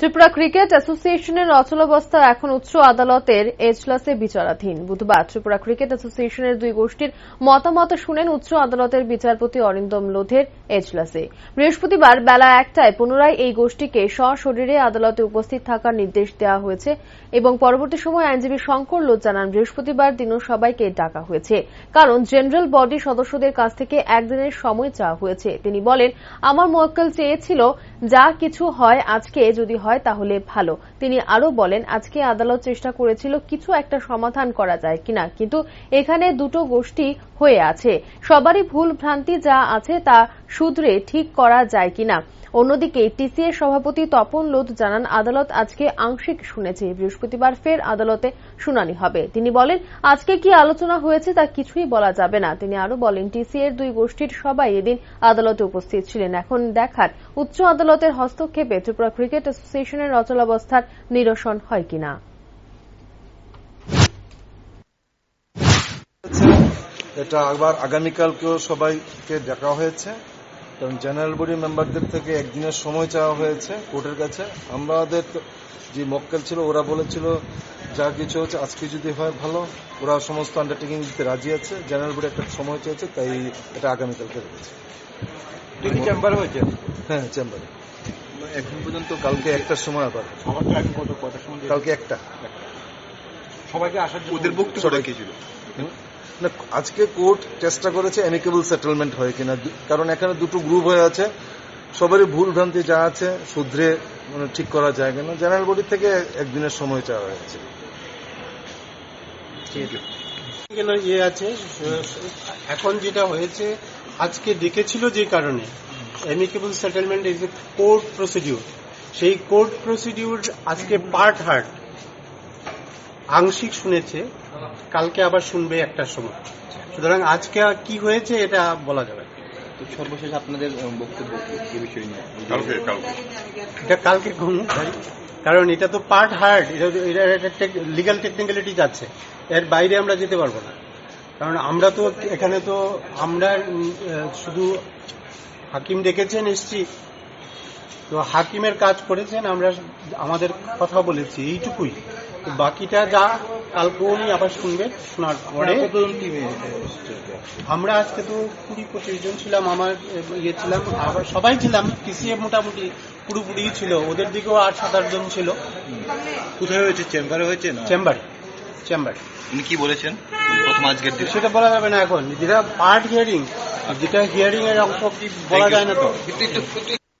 Tripura cricket অ্যাসোসিয়েশনের অচলাবস্থা এখন উচ্চ আদালতের এজলাসে বিচারাধীন। বুধবার ত্রিপুরা ক্রিকেট অ্যাসোসিয়েশনের দুই গোষ্ঠীর মতামত শুনেন উচ্চ আদালতের বিচারপতি অরিন্দম লোধের এজলাসে। বৃহস্পতিবার বেলা একটায় পুনরায় এই গোষ্ঠীকে সশরীরে আদালতে উপস্থিত থাকার নির্দেশ দেওয়া হয়েছে এবং পরবর্তী সময় আইনজীবী শঙ্কর লোধ জানান, বৃহস্পতিবার দিনও সবাইকে ডাকা হয়েছে। কারণ জেনারেল বডি সদস্যদের কাছ থেকে একদিনের সময় চাওয়া হয়েছে। তিনি বলেন, আমার মোয়াক্কেল চেয়েছিল যা কিছু হয় আজকে যদি হয় তাহলে ভালো। তিনি আরও বলেন, আজকে আদালত চেষ্টা করেছিল কিছু একটা সমাধান করা যায় কিনা, কিন্তু এখানে দুটো গোষ্ঠী হয়ে আছে। সবারই ভুল ভ্রান্তি যা আছে তা শুধরে ঠিক করা যায় কিনা। অন্যদিকে টিসিএ সভাপতি তপন লোধ জানান, আদালত আজকে আংশিক শুনেছে, বৃহস্পতিবার ফের আদালতে শুনানি হবে। তিনি বলেন, আজকে কি আলোচনা হয়েছে তা কিছুই বলা যাবে না। তিনি আরও বলেন টিসিএ এর দুই গোষ্ঠীর সবাই এদিন আদালতে উপস্থিত ছিলেন। এখন দেখার, উচ্চ আদালতের হস্তক্ষেপে ত্রিপুরা ক্রিকেট অ্যাসোসিয়েশনের অচলাবস্থার নিরসন হয় কিনা? এটা আবার আগামীকালকেও সবাইকে ডাকা হয়েছে। কারণ জেনারেল বডি মেম্বারদের থেকে একদিনের সময় চাওয়া হয়েছে কোর্টের কাছে। আমাদের যে মক্কেল ছিল ওরা বলেছিল যা কিছু হচ্ছে আজকে যদি হয় ভালো ওরা সমস্ত আন্ডারটেকিং দিতে রাজি আছে জেনারেল বডি একটা সময় চেয়েছে তাই এটা আগামীকালকে রেখেছে। চেম্বার হয়েছে হ্যাঁ চেম্বারে এখন পর্যন্ত কালকে একটার সময় আবার? কালকে একটা। সবাইকে আসার জন্য ওদের বক্তব্যটা কি ছিল না আজকে কোর্ট চেষ্টা করেছে অ্যামিকেবল সেটেলমেন্ট হয় কিনা। কারণ এখানে দুটো গ্রুপ হয়ে আছে। সবারই ভুল ভ্রান্তি যা আছে শুধরে মানে ঠিক করা যায় কিনা জেনারেল বডি থেকে একদিনের সময় চাওয়া হয়েছে। ইয়ে আছে। এখন যেটা হয়েছে আজকে ডেকেছিল যে কারণে। Amicable settlement is a court procedure সেই কোর্ট প্রসিডিউর আজকে পার্ট হার্ট আংশিক শুনেছে কালকে আবার শুনবে একটা সময়। সুতরাং আজকে আর কি হয়েছে এটা বলা যাবে সর্বশেষ আপনাদের বক্তব্য কি? বিষয় নিয়ে? কালকে কালকে। এটা কালকে ঘুম কারণ এটা তো পার্ট হার্ড এটা এটা একটা লিগাল টেকনিক্যালিটি যাচ্ছে এর বাইরে আমরা যেতে পারব না। কারণ আমরা তো এখানে তো আমরা শুধু হাকিম ডেকেছেন এসছি। তো হাকিমের কাজ করেছেন আমরা আমাদের কথা বলেছি এইটুকুই। তো বাকিটা যা কালকে উনি আবার শুনবে শোনার পরে। আমরা আজকে তো কুড়ি পঁচিশ জন ছিলাম আমার ইয়ে ছিলাম আবার সবাই ছিলাম টিসিএ মোটামুটি পুরোপুরি ছিল ওদের দিকেও আট সাত আট জন ছিল। কোথায় হয়েছে? চেম্বারে হয়েছে না? চেম্বারে চেম্বারে। উনি কি বলেছেন? প্রথম আজকের সেটা বলা যাবে না এখন। যেটা পার্ট হিয়ারিং যেটা হিয়ারিং এর অংশ কি বলা যায় না তো